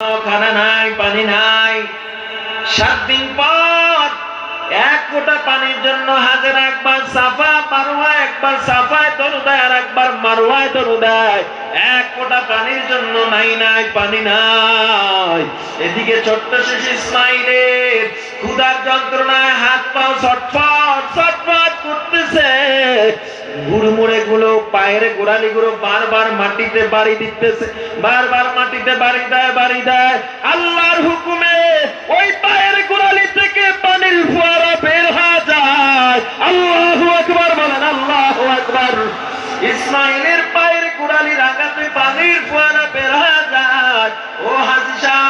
খানা নাই, পানি নাই। সাত দিন পর এক কোটা পানির জন্য হাজার একবার সাফা মারুয়া একবার সাফায় তরু দেয় আর একবার মারুয়ায় তরু দেয় এক ফোঁটা পানির জন্য নাই নাই, পানি নাই। এদিকে ছোট্ট শিশু ইসমাইলের ক্ষুধার যন্ত্রণায় হাত পাও ছটফট ছটফট করতেছে। গুড়মুড়ে গুলো পায়ের গোড়ালি গুলো বারবার মাটিতে বাড়ি দিতেছে, বারবার মাটিতে বাড়ি দেয় বাড়ি দেয়। আল্লাহর হুকুমে ওই পায়ের গোড়ালি থেকে পানির ফোয়ারা বের হয়ে যায়। আল্লাহু আকবার বলেন, আল্লাহু আকবার। ইসমাইলের পায়ের গোড়ালির আঘাতে পানির ফোয়ারা বের হয়ে যায়। ও হাজি সাহেব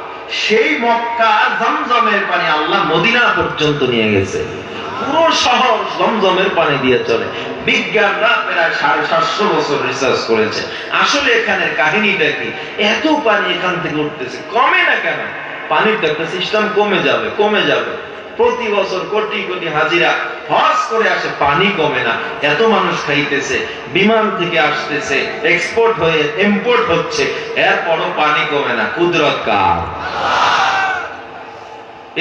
সেই মক্কা জমজমের পানি আল্লাহ মদিনা পর্যন্ত নিয়ে গেছে। পুরো শহর জমজমের পানি দিয়ে চলে। বিজ্ঞানরা প্রায় সাড়ে সাতশো বছর রিসার্চ করেছে। আসলে এখানের কাহিনীটা কি? এত পানি এখান থেকে উঠতেছে। কমে না কেন? পানির তো একটা সিস্টেম কমে যাবে কমে যাবে। প্রতি বছর কোটি কোটি হাজিরা। হজ করে আসে, পানি কমে না। এত মানুষ খাইতেছে, বিমান থেকে আসতেছে এক্সপোর্ট হয়ে ইম্পোর্ট হচ্ছে। এরপরও পানি কমে না। কুদরত কার?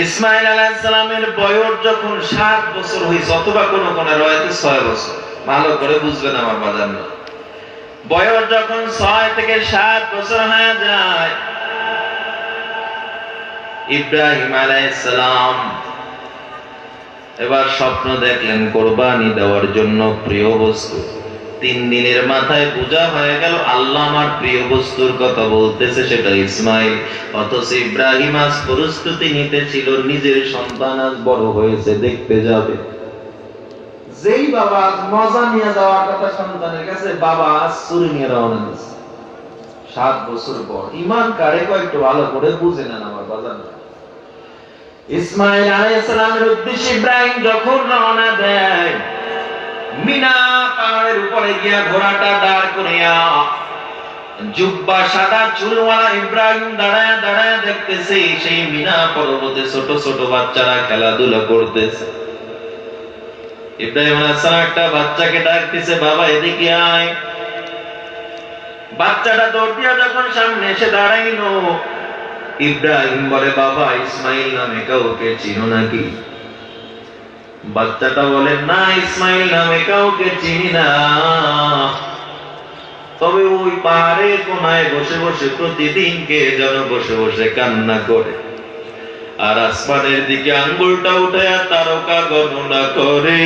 ইসমাইল আলাইসালামের বয়স যখন সাত বছর হয়েছে, অথবা কোন কোন রয়েছে, ছয় বছর। ভালো করে বুঝবেন আমার বাজার বয়স যখন ছয় থেকে সাত বছর হয়ে যায়, ইব্রাহিম আলাইসালাম এবার স্বপ্ন দেখলেন কোরবানি দেওয়ার জন্য প্রিয় বস্তু। তিন দিনের মাথায় পূজা হয়ে গেল, আল্লাহ আমার প্রিয় বস্তুর কথা বলতেছে, সেটা ইসমাইল। অথচ ইব্রাহিম আজ প্রস্তুতি নিতেছিল নিজের সন্তান আজ বড় হয়েছে, দেখতে যাবে। যেই বাবা মজা নিয়ে যাওয়ার কথা সন্তানের কাছে, বাবা আজ চুরি নিয়ে রওনা দিচ্ছে সাত বছর পর, ইমান কারে কয়েকটু ভালো করে বুঝে নেন আমার বাজার ইসমাইল আলাইহিসসালামের উদ্দেশ্যে ইব্রাহিম যখন রওনা দেয়, মিনা পাহাড়ের উপরে গিয়া ঘোড়াটা দাঁড় করিয়া জুব্বা সাদা চুলওয়ালা ইব্রাহিম দাঁড়ায় দাঁড়ায় দেখতেছে, সেই মিনা পর্বতে ছোট ছোট বাচ্চারা খেলাধুলা করতেছে। ইব্রাহিম আলাইহিস সালাম একটা বাচ্চাকে ডাকতেছে, বাবা, এদিকে আয়। বাচ্চাটা দৌড় দিয়া যখন সামনে এসে দাঁড়াইলো ইব্রাহিম বলে, বাবা, ইসমাইল নামে কাউকে চিনো নাকি? বাচ্চাটা বলে, না, ইসমাইল নামে কাউকে চিনি না। তবে ওই পাহাড়ে কোনায় বসে বসে প্রতিদিন কে যেন বসে বসে কান্না করে। আর আসমানের দিকে আঙ্গুলটা উঠে তারকা গণনা করে।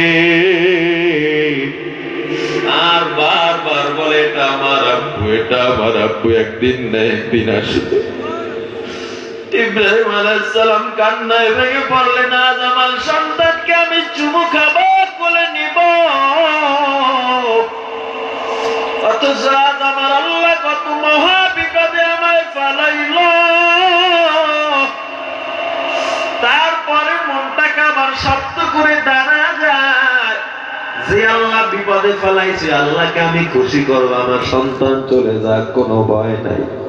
আর বারবার বলে, এটা আমার আব্বু, এটা আমার আব্বু, একদিন না একদিন আসবে। ইব্রাহিম কান্নায় ভেঙে পড়লেন সন্তানকে আমি চুমু বলে নিব। অথচ আল্লাহ কত মহা বিপদে আমায় ফালাইল। তারপরে মনটাকে আবার শক্ত করে দাঁড়া যায়। যে আল্লাহ বিপদে ফেলাইছে, আল্লাহকে আমি খুশি করব, আমার সন্তান চলে যাক, কোনো ভয় নাই।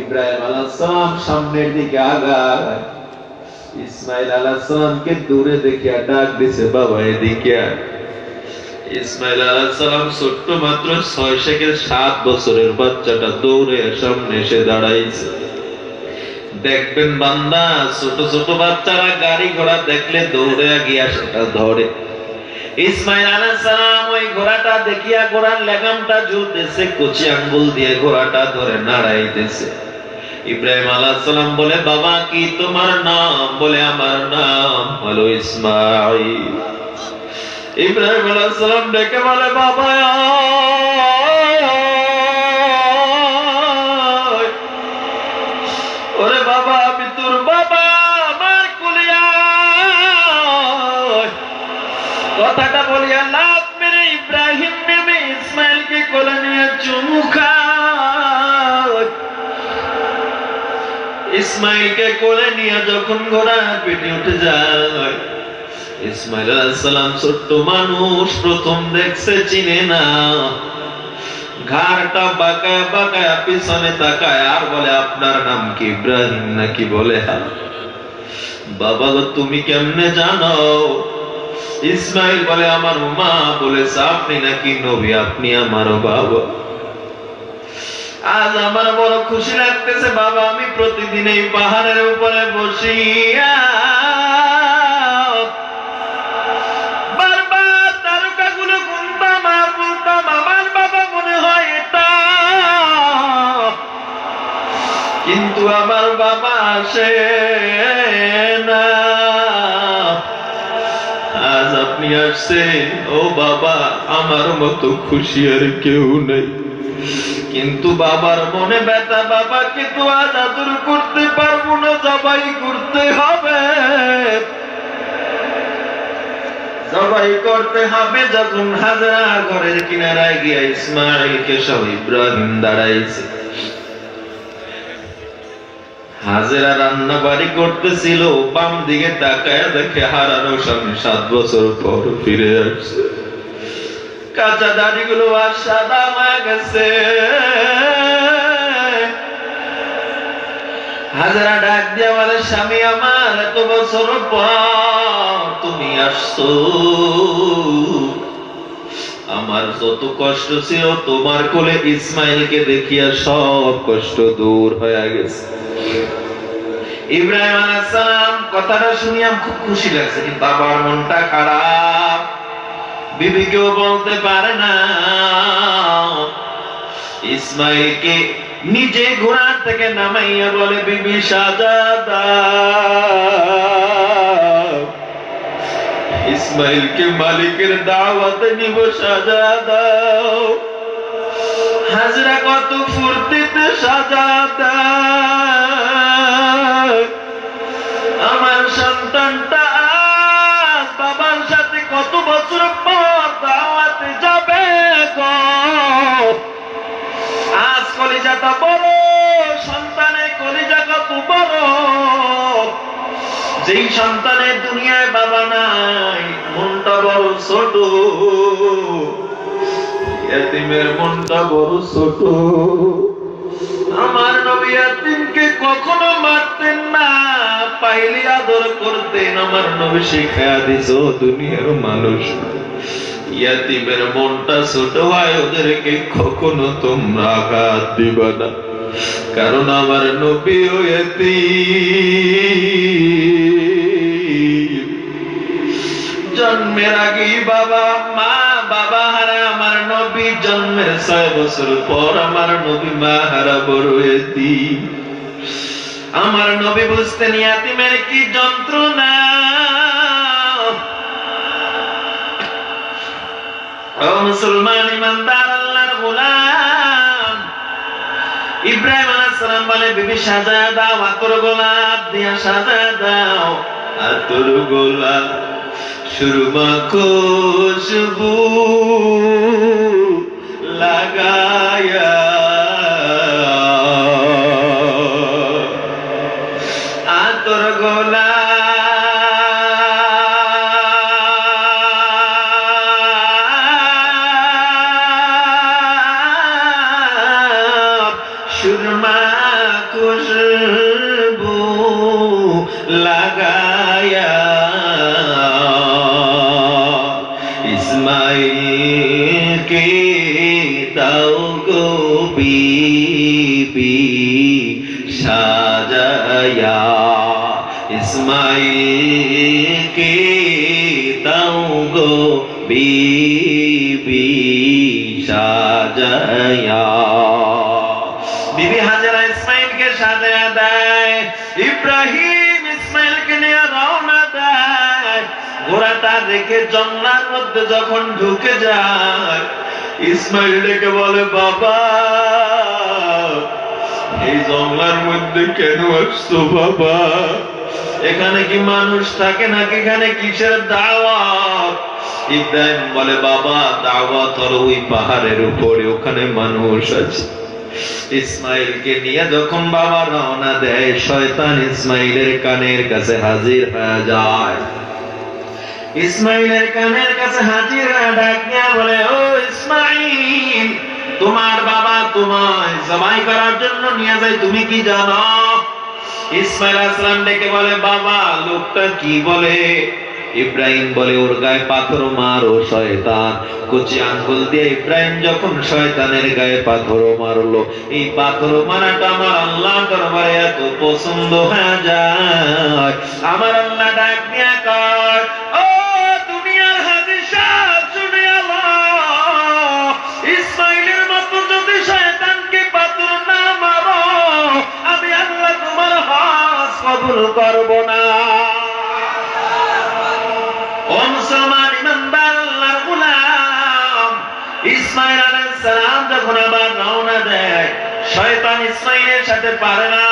ইব্রাহিম আলাহাম সামনের দিকে আগায়। ইসমাইল আলাহামকে দূরে দেখিয়া ডাক দিছে, বাবা, এদিকে ছোট্ট মাত্র ছয় থেকে সাত বছরের বাচ্চাটা দৌড়ে সামনে এসে দাঁড়াইছে। দেখবেন বান্দা, ছোট ছোট বাচ্চারা গাড়ি ঘোড়া দেখলে দৌড়ে গিয়া সেটা ধরে। ইসমাইল ওই ঘোড়াটা দেখিয়া ঘোড়ার লেগামটা আঙ্গুল দিয়ে ঘোড়াটা ধরে নাড়াইতেছে। ইব্রাহিম বলে, বাবা, কি তোমার নাম? বলে, আমার নাম হলো ইসমাইল। ইব্রাহিম আলাইসালাম ডেকে বলে, বাবা বলিয়া, লাভ মেরে ইব্রাহিম নেমে ইসমাইলকে কোলে নিয়ে চুমু ইসমাইলকে কোলে নিয়ে যখন পেটে উঠে যায়, ইসমাইল আলাইসালাম ছোট্ট মানুষ, প্রথম দেখছে চিনে না। ঘাড়টা বাঁকায় বাঁকায় পিছনে তাকায়, আর বলে, আপনার নাম কি ইব্রাহিম নাকি বলে বাবা তুমি কেমনে জানো? ইসমাইল বলে, আমার মা বলেছে, আপনি নাকি নবী? আপনি আমারও বাবা। আজ আমার বড় খুশি লাগতেছে, বাবা, আমি প্রতিদিন এই পাহাড়ের উপরে আমার এটা। কিন্তু আমার বাবা আসে না। আপনি আসছেন ও বাবা, আমার মতো খুশি আর কেউ নেই। কিন্তু বাবার মনে ব্যথা, বাবাকে তো আজ আদর করতে পারব না, জবাই করতে হবে। জবাই করতে হবে যখন হাজরা ঘরের কিনারায় গিয়া ইসমাইলকে সব ইব্রাহিম দাঁড়াইছে। হাজেরা রান্না বাড়ি করতেছিল, বাম দিকে তাকায় দেখে হারানো স্বামী সাত বছর পর ফিরে আসছে। কাঁচা দাড়িগুলো আর সাদা হয়ে গেছে। হাজারা ডাক দিয়ে বলে, স্বামী আমার, এত বছর পর তুমি আসছো। আমার যত কষ্ট ছিল, তোমার কোলে ইসমাইলকে দেখিয়া সব কষ্ট দূর হয়ে গেছে। ইব্রাহিম আলাইসালাম কথাটা শুনিয়া খুব খুশি লাগছে কিন্তু বাবার মনটা খারাপ। বিবি কেউ বলতে পারে না। ইসমাইলকে নিজে ঘোড়ার থেকে নামাইয়া বলে, বিবি সাজাদা ইসমাইলকে মালিকের দাওয়াতে নিব সাজা দাও হাজরা কত ফুর্তিতে সাজা আমার সন্তানটা বাবার সাথে কত বছর পর দাওয়াতে যাবে আজ কলিজাটা বড় সন্তানের কলিজা কত বড় যেই সন্তানের দুনিয়ায় বাবা নাই, মনটা বড় ছোট। এতিমের মনটা বড় ছোট। আমার নবী এতিমকে কখনো মারতেন না, পাইলে আদর করতেন। আমার নবী শিখায়া দিছ দুনিয়ার মানুষ। ইয়াতিমের মনটা ছোট হয়, ওদেরকে কখনো তোমরা আঘাত দিবা না। কারণ আমার নবী এতিম। জন্মের আগেই বাবা, মা, বাবা হারা আমার নবী। জন্মের ছয় বছর পর আমার নবী মা হারা বড় এতিম। আমার নবী বুঝতেন ইয়াতিমের কি যন্ত্রণা। মুসলমান ইমানদার, আল্লাহর গোলাম। ইব্রাহিম আলাইহিস সালাম বলে, বিবি, সাজা দাও, আতর গোলাপ দিয়া সাজা দাও, আতর গোলাপ সুরমা খুশবু লাগায়া সাজায়া। বিবি হাজারা ইসমাইলকে সাজায়া দেয়, ইব্রাহিম ইসমাইলকে নিয়ে রওনা দেয়। ঘোড়াটা মধ্যে যখন ঢুকে যায়, ইসমাইল ডেকে বলে, বাবা, এই জঙ্গলার মধ্যে কেন আসছো বাবা? এখানে কি মানুষ থাকে নাকি? এখানে কিসের দাওয়াত? ইব্রাহিম বলে, বাবা, দাওয়াত হলো ওই পাহাড়ের উপরে, ওখানে মানুষ আছে। ইসমাইলকে নিয়ে যখন বাবা রওনা দেয়, শয়তান ইসমাইলের কানের কাছে হাজির হয়ে যায়। ইসমাইলের কানের কাছে হাজির হয়ে ডাক বলে, ও ইসমাইল, তোমার বাবা তোমায় জবাই করার জন্য নিয়ে যায়, তুমি কি জানো? ইসমাইল আসলাম ডেকে বলে, বাবা, লোকটা কি বলে? ইব্রাহিম বলে, ওর গায়ে পাথর মারো, শয়তান। কুচি আঙ্গুল দিয়ে ইব্রাহিম যখন শয়তানের গায়ে পাথর মারলো, এই পাথর মারাটা আমার আল্লাহ দরবারে এত পছন্দ হয়ে যায়। আমার আল্লাহ ডাক দিয়া কয়, ও দুনিয়ার হাজির শুনে আল্লাহ, ইসমাইলের মতো যদি শয়তানকে পাথর না মারো, আমি আল্লাহ তোমার হাস কবুল করব না। যখন আবার রওনা দেয়, শয়তান ইসমাইলের সাথে পারে না,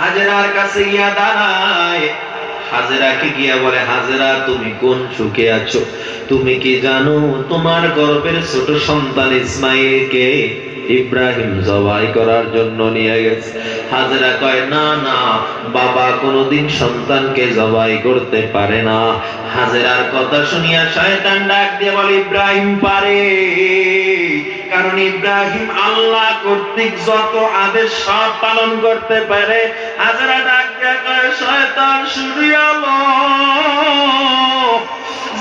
হাজেরার কাছে গিয়া দাঁড়ায়। হাজেরাকে গিয়া বলে, হাজেরা, তুমি কোন সুখে আছো? তুমি কি জানো তোমার গর্বের ছোট সন্তান ইসমাইলকে ইব্রাহিম জবাই করার জন্য নিয়ে গেছে। হাজরা কয়, না না, বাবা কোনোদিন সন্তানকে জবাই করতে পারে না। হাজেরার কথা শুনিয়া শয়তান ডাক দিয়ে বলে, ইব্রাহিম পারে, কারণ ইব্রাহিম আল্লাহ কর্তৃক যত আদেশ সব পালন করতে পারে। হাজরা ডাক দিয়ে কয়, শয়তান শুরু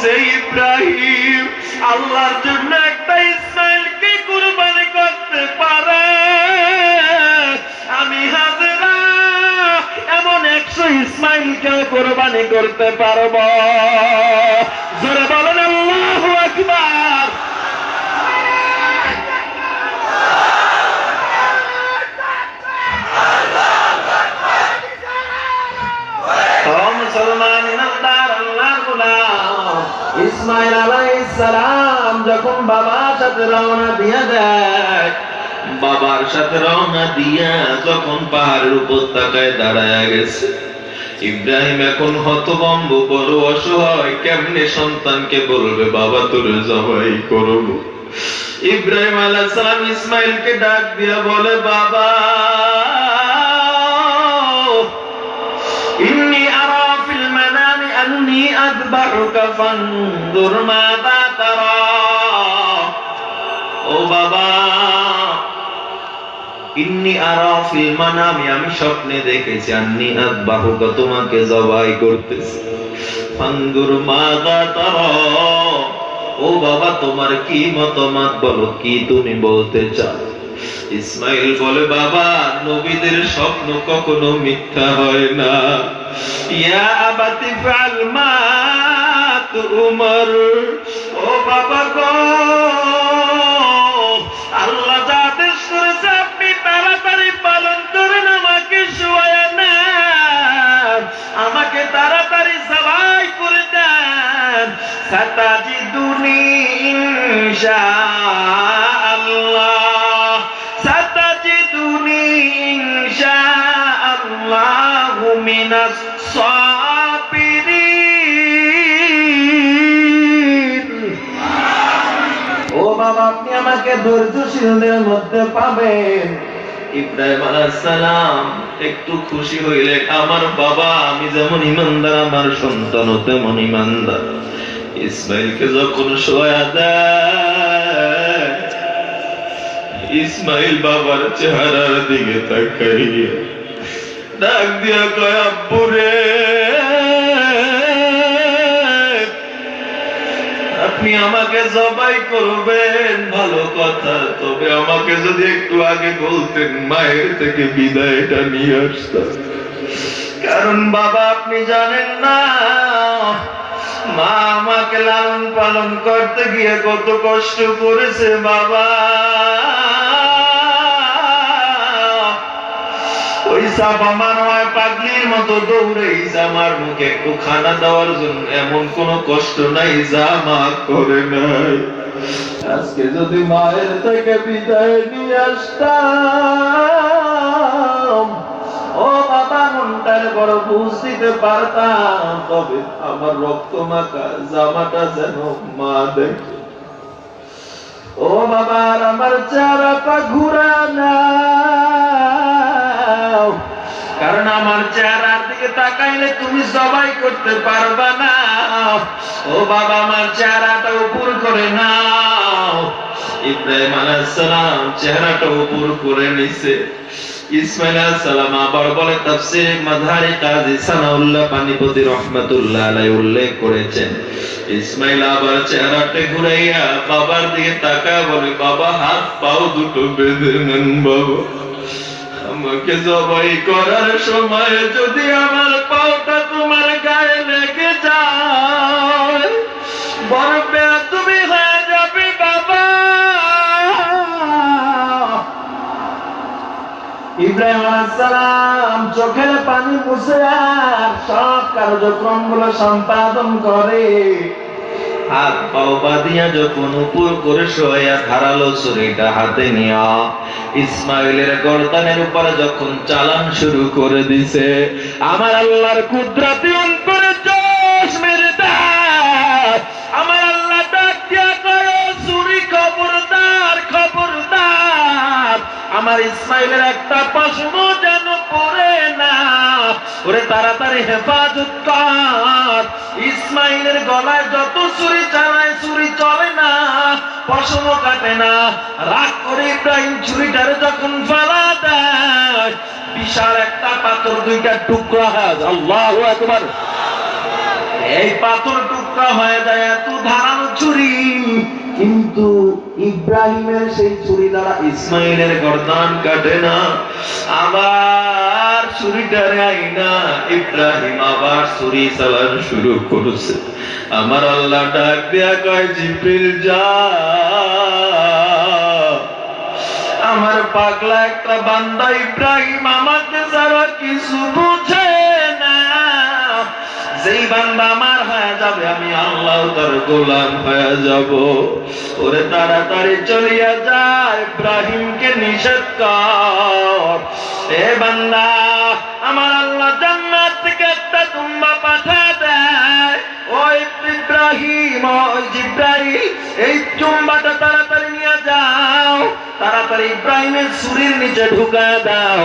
যে ইব্রাহিম আল্লাহর জন্য আমি এমন একশো কোরবানি করতে পারব। জোরে বলেন আল্লাহু মুসলমান ইসমাইল আলাইহিস সালাম সাথে রওনা দিয়া দেয়। বাবার সাথে রওনা দিয়া যখন পাহাড়ের উপত্যকায় দাঁড়ায় গেছে। ইব্রাহিম এখন হতবম্ব বড় অসহায়, কেমনে সন্তানকে বলবে, বাবা, তোর জবাই করব। ইব্রাহিম আলাহ সালাম ইসমাইলকে ডাক দিয়া বলে, বাবা, ইন্নি আরা ফিল মানামি আন্নি আদবাহুকা, ফানজুর মাযা তারা। ও বাবা, ইন্নি আরা ফিল মানামি, আমি স্বপ্নে দেখেছি, আন্নি আদবাহুকা তোমাকে জবাই করতেছি। ফাঙ্গুর মাদা তারা, ও বাবা, তোমার কি মতামত বলো, কি তুমি বলতে চাও? ইসমাইল বলে, বাবা, নবীদের স্বপ্ন কখনো মিথ্যা হয় না। ইয়া আবাতি ফাল মা তুমর ও বাবা গো ও বাবা আপনি আমাকে ধৈর্যশীলদের মধ্যে পাবেন। ইব্রাহিম আলাইহিস সালাম একটু খুশি হইলেন আমার বাবা আমি যেমন ইমানদার আমার সন্তান তেমন ইমানদার। ইসমাইলকে যখন শোয়া দেয়, ইসমাইল বাবার চেহারার দিকে তাকাইয়া ডাক দিয়া কয়, আব্বু আপনি আমাকে জবাই করবেন ভালো কথা, তবে আমাকে যদি একটু আগে বলতেন, মায়ের থেকে বিদায়টা নিয়ে আসতাম। কারণ বাবা আপনি জানেন না মা আমাকে লালন পালন করতে গিয়ে কত কষ্ট করেছে বাবা। এমন কোনো কষ্ট নাই, যা করে নাই। আজকে যদি মায়ের থেকে বিদায় নিয়ে আসতাম বাবা মনটার বড় বুঝ পারতাম, তবে আমার রক্ত মাখা জামাটা যেন মা দেখে। ও বাবার আমার চেহারাটা ঘুরা নাও কারণ আমার চেহারার দিকে তাকাইলে তুমি সবাই করতে পারবা না। ও বাবা, আমার চেহারাটা উপর করে নাও। ইব্রাহিম আলাইসালাম চেহারাটা উপর করে নিছে। ইসমাইল আমাকে জবাই করার সময় যদি আমার পাওটা তোমার গায়ে লেগে যায় বড় তুমি ইব্রাহিম চোখের পানি মুছে আর সব সম্পাদন করে। হাত পাও যখন উপর করে ধারালো ছুরিটা হাতে নিয়া ইসমাইলের গর্দানের উপরে যখন চালান শুরু করে দিছে, আমার আল্লাহর কুদরতি অন্তরে জোশ মেরে আমার আল্লাহ ডাক দিয়া কয় ছুরি খবরদার খবরদার আমার ইসমাইলের একটা পশম যেন পড়ে না। ওরে তাড়াতাড়ি হেফাজত কর। ইসমাইলের গলায় যত চুরি চালায় চুরি চলে না। পশম কাটে না। রাগ করে ইব্রাহিম চুরিটারে যখন ফালা দেয়, বিশাল একটা পাথর দুইটা টুকরা হয়। আল্লাহ একবার এই পাথর টুকরা হয়ে যায় এত ধারালো ছুরি। কিন্তু ইব্রাহিমের সেই ছুরি দ্বারা ইসমাইলের গর্দান কাটে না। আবার ছুরিটারে আইনা ইব্রাহিম আবার ছুরি চালান শুরু করছে। আমার আল্লাহ ডাক দেয়া কয়, জিব্রিল, যা। আমার পাগলা একটা বান্দা ইব্রাহিম আমাকে যারা কিছু বুঝে যেই বান্দা আমার হয়ে যাবে, আমি আল্লাহ তার গোলাম হয়ে যাব। ওরে তাড়াতাড়ি চলিয়া যায় ইব্রাহিমকে নিষেধ কর। এ বান্দা, আমার আল্লাহ জান্নাত থেকে একটা তুম্বা পাঠা দেয় ওই ইব্রাহিম ওই জিব্রাহিম এই চুম্বাটা তাড়াতাড়ি নিয়ে যাও। তাড়াতাড়ি ইব্রাহিমের সুরির নিচে ঢুকায় দাও।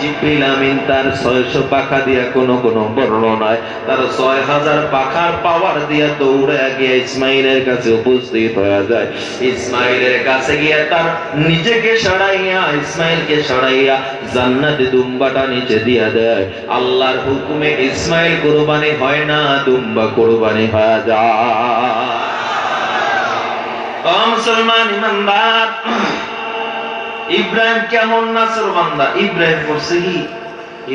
জিব্রিল আমিন তার ছয়শো পাখা দিয়া কোন কোন বর্ণনায় তার ছয় হাজার পাখার পাওয়ার দিয়া দৌড়ে গিয়ে ইসমাইলের কাছে উপস্থিত হয়ে যায়। ইসমাইলের কাছে তার নিজেকে সরাইয়া ইসমাইলকে সরাইয়া জান্নাতে দুম্বাটা নিচে দিয়া দেয়। আল্লাহর হুকুমে ইসমাইল কোরবানি হয় না, দুম্বা কোরবানি হয়ে যায়। মুসলমান ইমানদার ইব্রাহিম কেমন নাসর বান্দা? ইব্রাহিম করছে কি?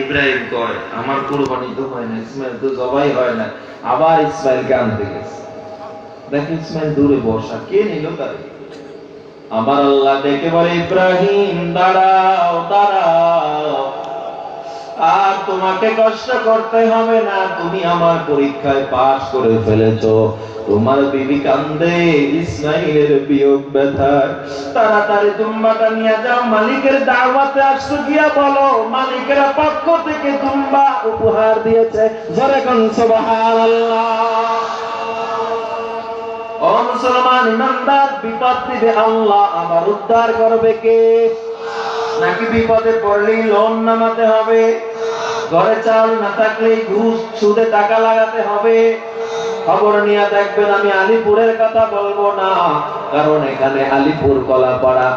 ইব্রাহিম কয়, আমার কুরবানি তো হয় না, ইসমাইল তো জবাই হয় না। আবার ইসমাইলকে আনতে গেছে। দেখ ইসমাইল দূরে বসা, কে নিল তারে? আমার আল্লাহ দেখে বলে, ইব্রাহিম, দাঁড়াও দাঁড়াও। আর তোমাকে কষ্ট করতে হবে না, তুমি আমার পরীক্ষায় পাশ করে ফেলেছো। তোমার বিবি কান্দে ইসমাইলের বিয়োগ ব্যথায়। তাড়াতাড়ি তুম্বাটা নিয়ে যাও, মালিকের দাওয়াতে আসছো, গিয়া বলো, মালিকের পক্ষ থেকে তুম্বা উপহার দিয়েছে। জোরে কোন, সুবহানাল্লাহ। ও মুসলমান, ইমানদার, বিপদ দিবে আল্লাহ, আবার উদ্ধার করবে কে? নাকি বিপদে পড়লেই লোন নামাতে হবে? ঘরে চাল না থাকলেই ঘুষ সুদে টাকা লাগাতে হবে। খবর নিয়ে দেখবেন, আমি আলিপুরের কথা বলব না। কারণ এখানে আলিপুর কলাপাড়া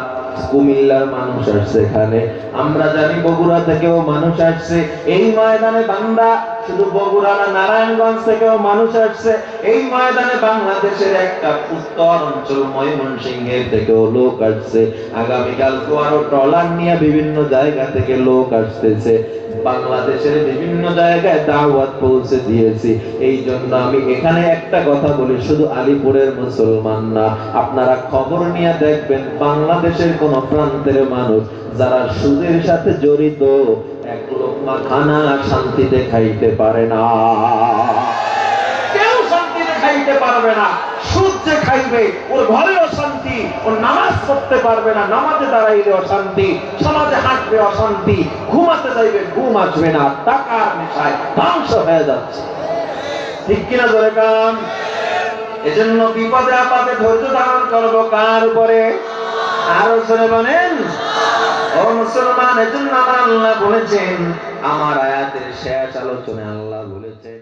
কুমিল্লার মানুষ আসছে এখানে। আমরা জানি বগুড়া থেকেও মানুষ আসছে। এই ময়দানে বান্দা শুধু বগুড়া না নারায়ণগঞ্জ থেকেও মানুষ আসছে। এই ময়দানে বাংলাদেশের একটা উত্তর অঞ্চল ময়মনসিংহের থেকেও লোক আসছে। আগামীকাল তো আরও ট্রলার নিয়ে বিভিন্ন জায়গা থেকে লোক আসতেছে। বাংলাদেশের বিভিন্ন জায়গায় দাওয়াত পৌঁছে দিয়েছি। এই জন্য আমি এখানে একটা কথা বলি, শুধু আলিপুরের মুসলমান না, আপনারা খবর নিয়ে দেখবেন, বাংলাদেশের কোন প্রান্তের মানুষ যারা সুদের সাথে জড়িত, এক খানা শান্তিতে খাইতে পারে না। কেউ শান্তিতে খাইতে পারবে না। সুদ খাইবে, ওর ঘরে অশান্তি ওর নামাজ পড়তে পারবে না। নামাজে দাঁড়াইলে অশান্তি, সমাজে হাঁটবে অশান্তি, ঘুমাতে যাইবে, ঘুম আসবে না। টাকার নেশায় ধ্বংস হয়ে যাচ্ছে। ঠিক কিনা ধরে কান? এজন্য বিপদে আপদে ধৈর্য ধারণ করব কার উপরে? আরও সরে বলেন। ও মুসলমান এজন্য আমার আল্লাহ বলেছেন আমার আয়াতের শেষ আলোচনায় আল্লাহ বলেছেন